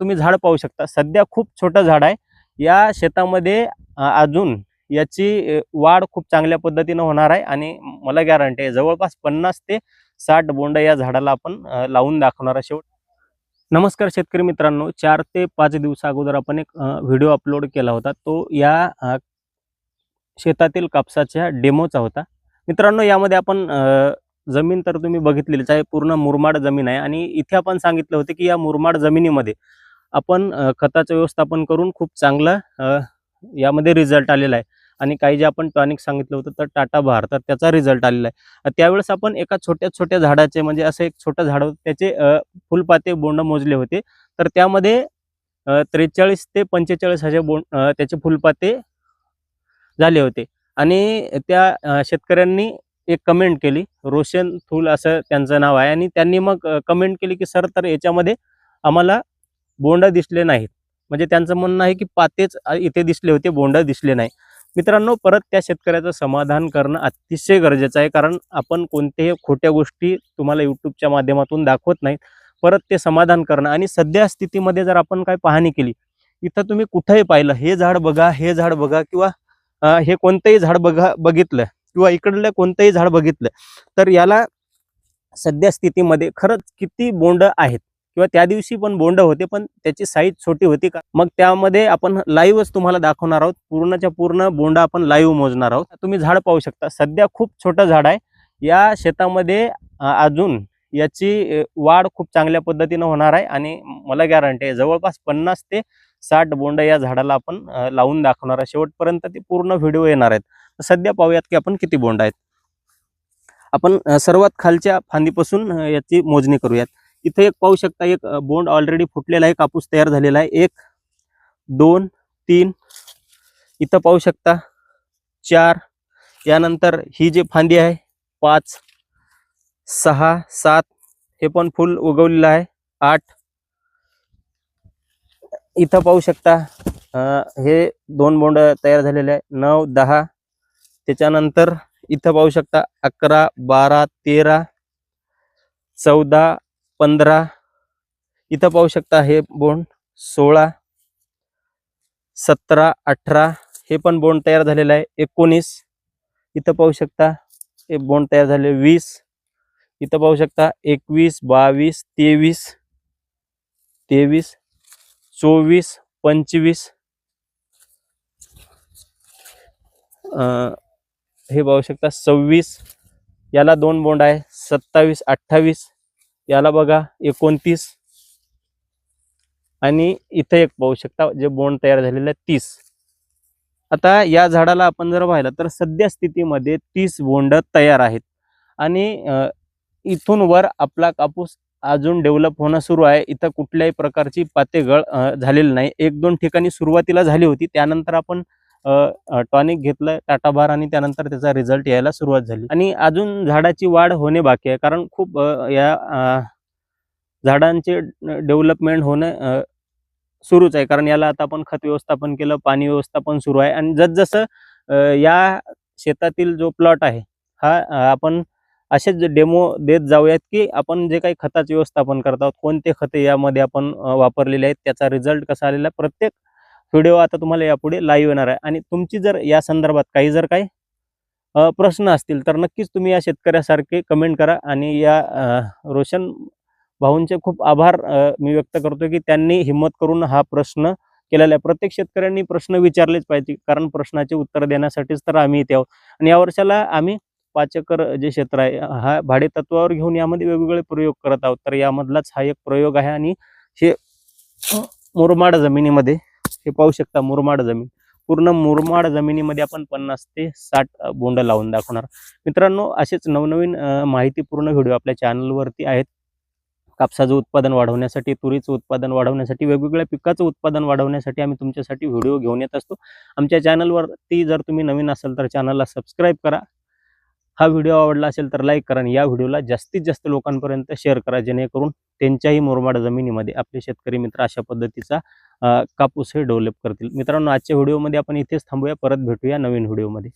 तुम्ही झाड पाहू शकता. सध्या खूप छोटं झाड आहे. या शेतामध्ये अजून याची वाढ खूप चांगल्या पद्धतीनं होणार आहे आणि मला गॅरंटी आहे जवळपास पन्नास ते साठ बोंड या झाडाला आपण लावून दाखवणार आहे शेवट. नमस्कार शेतकरी मित्रांनो. चार ते पाच दिवसा अगोदर आपण एक व्हिडिओ अपलोड केला होता. तो या शेतातील कापसाच्या डेमोचा होता. मित्रांनो यामध्ये आपण जमीन तर तुम्ही बघितलेलीच आहे. पूर्ण मुरमाड जमीन आहे आणि इथे आपण सांगितलं होतं की या मुरमाड जमिनीमध्ये आपण खताचं व्यवस्थापन करून खूप चांगलं यामध्ये रिझल्ट आलेला आहे. आणि काही जे आपण टॉनिक सांगितलं होतं तर टाटा बहार तर त्याचा रिझल्ट आलेला आहे. त्यावेळेस आपण एका छोट्या छोट्या झाडाचे म्हणजे असं एक छोटं झाड त्याचे फुलपाते बोंड मोजले होते. तर त्यामध्ये त्रेचाळीस ते पंचेचाळीस हजार बोंड त्याचे फुलपाते झाले होते. आणि त्या शेतकऱ्यांनी एक कमेंट केली रोशन थूल असं त्यांचं नाव आहे. आणि त्यांनी मग कमेंट केली की सर तर याच्यामध्ये आम्हाला बोंड दिसले नाहीत. म्हणजे त्यांचं म्हणणं आहे की पातेच इथे दिसले होते बोंड दिसले नाही. मित्रांनो परत त्या शेतकऱ्याचं समाधान करणं अतिशय गरजेचं आहे कारण आपण कोणत्याही खोट्या गोष्टी तुम्हाला यूट्यूबच्या माध्यमातून दाखवत नाहीत. परत ते समाधान करणं आणि सध्या स्थितीमध्ये जर आपण काय पाहणी केली इथं तुम्ही कुठंही पाहिलं हे झाड बघा हे झाड बघा किंवा हे कोणतंही झाड बघा बघितलं किंवा इकडलं कोणतंही झाड बघितलं तर याला सध्या स्थितीमध्ये खरंच किती बोंड आहेत? किंवा त्या दिवशी पण बोंड होते पण त्याची साईज छोटी होती का? मग त्यामध्ये आपण लाईव्हच तुम्हाला दाखवणार आहोत. पूर्णच्या पूर्ण बोंड आपण लाईव्ह मोजणार आहोत. तुम्ही झाड पाहू शकता. सध्या खूप छोटं झाड आहे. या शेतामध्ये अजून याची वाढ खूप चांगल्या पद्धतीनं होणार आहे आणि मला गॅरंटी आहे जवळपास पन्नास ते साठ बोंड या झाडाला आपण लावून दाखवणार आहे. शेवटपर्यंत ते पूर्ण व्हिडिओ येणार आहेत. सध्या पाहूयात की आपण किती बोंड आहेत. आपण सर्वात खालच्या फांदीपासून याची मोजणी करूयात. इथे एक पाहू शकता एक बोंड ऑलरेडी फुटलेला आहे कापूस तयार झालेला आहे. एक दोन तीन इथं पाहू शकता चार यानंतर ही जी फांदी आहे पाच सहा सात हे पण फुल उगवलेलं आहे आठ. इथं पाहू शकता हे दोन बोंड तयार झालेले आहे नऊ दहा. त्याच्यानंतर इथं पाहू शकता अकरा बारा तेरा चौदा पंधरा. इथं पाहू शकता हे बोंड सोळा सतरा अठरा हे पण बोंड तयार झालेलं आहे. एकोणीस इथं पाहू शकता हे बोंड तयार झाले वीस इथं पाहू शकता एकवीस बावीस तेवीस तेवीस चोवीस पंचवीस. हे पाहू शकता सव्वीस. याला दोन बोंड आहे सत्तावीस अठ्ठावीस याला बघा एकोणतीस. आणि इथं एक पाहू शकता जे बोंड तयार झालेलं आहे तीस. आता या झाडाला आपण जर पाहिलं तर सध्या स्थितीमध्ये तीस बोंड तयार आहेत. आणि इथून वर आपला कापूस अजून डेव्हलप होणं सुरू आहे. इथं कुठल्याही प्रकारची पातेगळ झालेली नाही. एक दोन ठिकाणी सुरुवातीला झाली होती त्यानंतर आपण टॉनिक घेतलं टाटा बार आणि त्यानंतर त्याचा रिझल्ट यायला सुरुवात झाली. आणि अजून झाडाची वाढ होणे बाकी आहे कारण खूप या झाडांचे डेव्हलपमेंट होणं सुरूच आहे. कारण याला आता आपण खत व्यवस्थापन केलं पाणी व्यवस्थापन सुरू आहे. आणि जसजसं या शेतातील जो प्लॉट आहे हा आपण असेच डेमो देत जाऊयात की आपण जे काही खताचे व्यवस्थापन करत आहोत कोणते खते यामध्ये आपण वापरलेले आहेत त्याचा रिझल्ट कसा आलेला आहे. प्रत्येक व्हिडिओ आता तुम्हाला यापुढे लाईव्ह येणार आहे. आणि तुमची जर या संदर्भात काही जर काही प्रश्न असतील तर नक्कीच तुम्ही या शेतकऱ्यासारखे कमेंट करा. आणि या रोशन भाऊंचे खूप आभार मी व्यक्त करतो की त्यांनी हिंमत करून हा प्रश्न केलेला आहे. प्रत्येक शेतकऱ्यांनी प्रश्न विचारलेच पाहिजे कारण प्रश्नाचे उत्तर देण्यासाठीच तर आम्ही इथे आहोत. आणि या वर्षाला आम्ही पाच एकर जे क्षेत्र आहे हा भाडे तत्वावर घेऊन यामध्ये वेगवेगळे प्रयोग करत आहोत. तर यामधलाच हा एक प्रयोग आहे. आणि हे मुरमाड जमिनीमध्ये हे पाहू शकता मुरमाड जमीन. पूर्ण मुरमाड जमिनीमध्ये आपण पन्नास ते साठ बोंड लावून दाखवणार. मित्रांनो असेच नवनवीन माहितीपूर्ण व्हिडिओ आपल्या चॅनलवरती आहेत. कापसाचं उत्पादन वाढवण्यासाठी तुरीचं उत्पादन वाढवण्यासाठी वेगवेगळ्या पिकाचं उत्पादन वाढवण्यासाठी आम्ही तुमच्यासाठी व्हिडिओ घेऊन येत असतो. आमच्या चॅनलवरती जर तुम्ही नवीन असाल तर चॅनलला सबस्क्राईब करा. हा व्हिडिओ आवडला असेल तर लाईक करा आणि या व्हिडिओला जास्तीत जास्त लोकांपर्यंत शेअर करा जेणेकरून त्यांच्याही मुरमाड जमिनीमध्ये आपले शेतकरी मित्र अशा पद्धतीचा कापूस हे डेव्हलप करतील. मित्रांनो आजच्या व्हिडिओमध्ये आपण इथेच थांबूया. परत भेटूया नवीन व्हिडिओमध्ये.